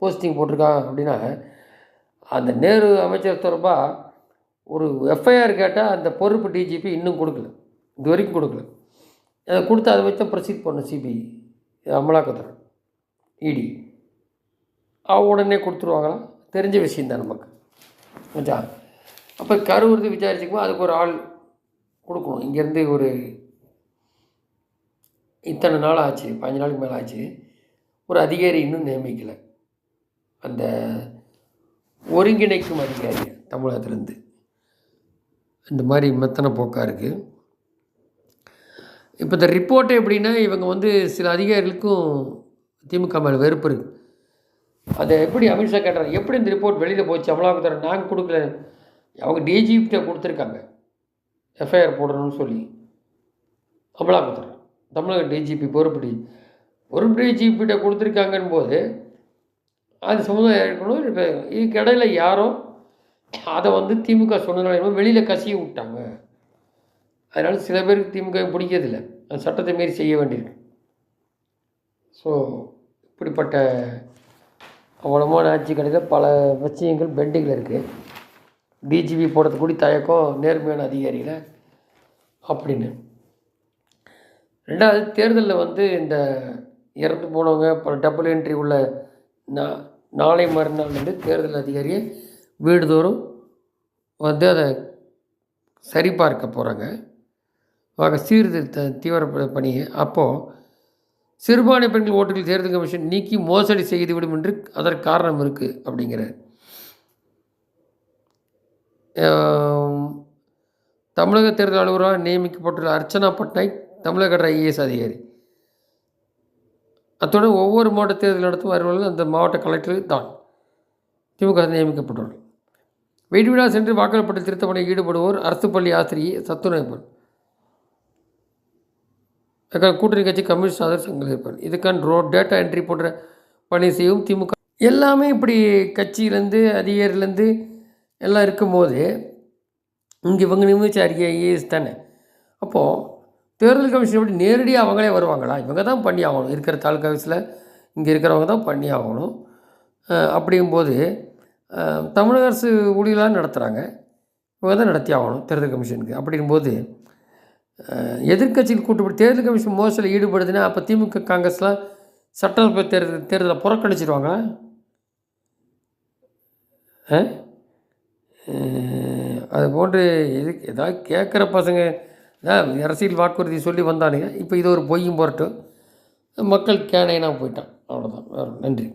Posting போட்டிருக்கான் அப்படின்னா அந்த நேரு அமைச்சர் தொடர்பாக ஒரு எஃப்ஐஆர் கேட்டால் அந்த பொறுப்பு டிஜிபி இன்னும் கொடுக்கல. இது வரைக்கும் கொடுக்கல. அதை கொடுத்து அதை வச்சு தான் ப்ரொசீட் பண்ணும் சிபிஐ அமலாக்கத்துறை. இடி அவ உடனே கொடுத்துருவாங்களா? தெரிஞ்ச விஷயந்தான் நமக்கு. மச்சா அப்போ கரூர்ந்து விசாரிச்சுக்கும்போது அதுக்கு ஒரு ஆள் கொடுக்கணும். இங்கேருந்து ஒரு இத்தனை நாள் ஆச்சு பதினஞ்சு நாளுக்கு மேலே ஆச்சு. ஒரு அதிகாரி இன்னும் நியமிக்கலை. அந்த ஒருங்கிணைக்கும் அதிகாரி தமிழகத்துலேருந்து. இந்த மாதிரி மெத்தனை போக்காக இருக்குது இப்போ இந்த ரிப்போர்ட்டு எப்படின்னா இவங்க வந்து சில அதிகாரிகளுக்கும் திமுக மேலே வெறுப்பு இருக்குது அதை எப்படி அமித்ஷா கேட்டார்? எப்படி இந்த ரிப்போர்ட் வெளியில் போச்சு? அமலாக்கத்துறை நாங்கள் கொடுக்கல. அவங்க டிஜிபிட்ட கொடுத்துருக்காங்க. எஃப்ஐஆர் போடணும்னு சொல்லி. அமலாக்கத்துறை. தமிழக டிஜிபி பொறுப்பு டி பொறுப்பு டிஜிபிட்ட கொடுத்துருக்காங்கன்னு போது அது சமுதாயம் இருக்கணும் இப்போ இதுக்கு இடையில யாரோ அதை வந்து திமுக சொன்னதுனால வெளியில் கசிய விட்டாங்க. அதனால் சில பேருக்கு திமுக பிடிக்கிறதில்ல. அந்த சட்டத்தை மீறி செய்ய வேண்டியிருக்கு. ஸோ இப்படிப்பட்ட அவலமான ஆட்சி கடையில் பல விஷயங்கள் பெண்டிங்கில் இருக்குது டிஜிபி போடுறது கூடி தயக்கம் நேர்மையான அதிகாரியில் அப்படின்னு. ரெண்டாவது தேர்தலில் வந்து இந்த இறந்து போனவங்க பல டபுள் என்ட்ரி உள்ள நாளை மறுநாள் வந்து தேர்தல் அதிகாரியை வீடுதோறும் வந்து அதை சரிபார்க்க போகிறாங்க ஆக சீர்திருத்த தீவிர பணியை அப்போது சிறுபான்மை பெண்கள் ஓட்டுகள் தேர்தல் கமிஷன் நீக்கி மோசடி செய்துவிடும் என்று அதற்கு காரணம் இருக்குது அப்படிங்கிறார். தமிழக தேர்தல் அலுவலராக நியமிக்கப்பட்டுள்ள அர்ச்சனா பட்நாயக் தமிழக ஐஏஎஸ் அதிகாரி. அத்துடன் ஒவ்வொரு மாவட்ட தேர்தல் நடத்தும் அலுவலர்கள் அந்த மாவட்ட கலெக்டர் தான். திமுக நியமிக்கப்பட்டுள்ளது. வீடு வீடாக சென்று வாக்களிப்பட்ட பட்டியல் திருத்த பணியில் ஈடுபடுவோர் அரசு பள்ளி ஆசிரியை சத்துணர்ப்பன் கூட்டணி கட்சி கம்யூனிஸ்ட் ஆதரவு சங்கம் இருப்பார் இதுக்கான ரோட் டேட்டா என்ட்ரி போன்ற பணி செய்யும் திமுக. எல்லாமே இப்படி கட்சியிலேருந்து அதிகாரிலேருந்து எல்லாம் இருக்கும்போது இங்கே இவங்க நிமிச்ச அறிக்கை ஐஏஎஸ் தானே. அப்போது தேர்தல் கமிஷன் எப்படி நேரடியாக அவங்களே வருவாங்களா? இவங்க தான் பண்ணி ஆகணும். இருக்கிற தாலுக்கா ஆஃபீஸில் இங்கே இருக்கிறவங்க தான் பண்ணி ஆகணும். அப்படிங்கும்போது தமிழக அரசு ஊழியர்களாக நடத்துகிறாங்க இவங்க தான் நடத்தி ஆகணும் தேர்தல் கமிஷனுக்கு. அப்படிங்கும்போது அஹ் எதிர்க்கட்சிகள் கூட்டுப்படி தேர்தல் கமிஷன் மோசடியில் ஈடுபடுதுன்னா அப்போ திமுக காங்கிரஸ்லாம் சட்டசபை தேர்தல் தேர்தலை புறக்கணிச்சிருவாங்களா? ஆ? அது போன்று எதுக்கு ஏதாவது கேட்குற பசங்க அரசியல் வாக்குறுதி சொல்லி வந்தானுங்க. இப்போ இது ஒரு பொய்யும் போரட்டும் மக்கள் கேனையனாக போயிட்டான். அவ்வளோதான் வேறு நன்றி.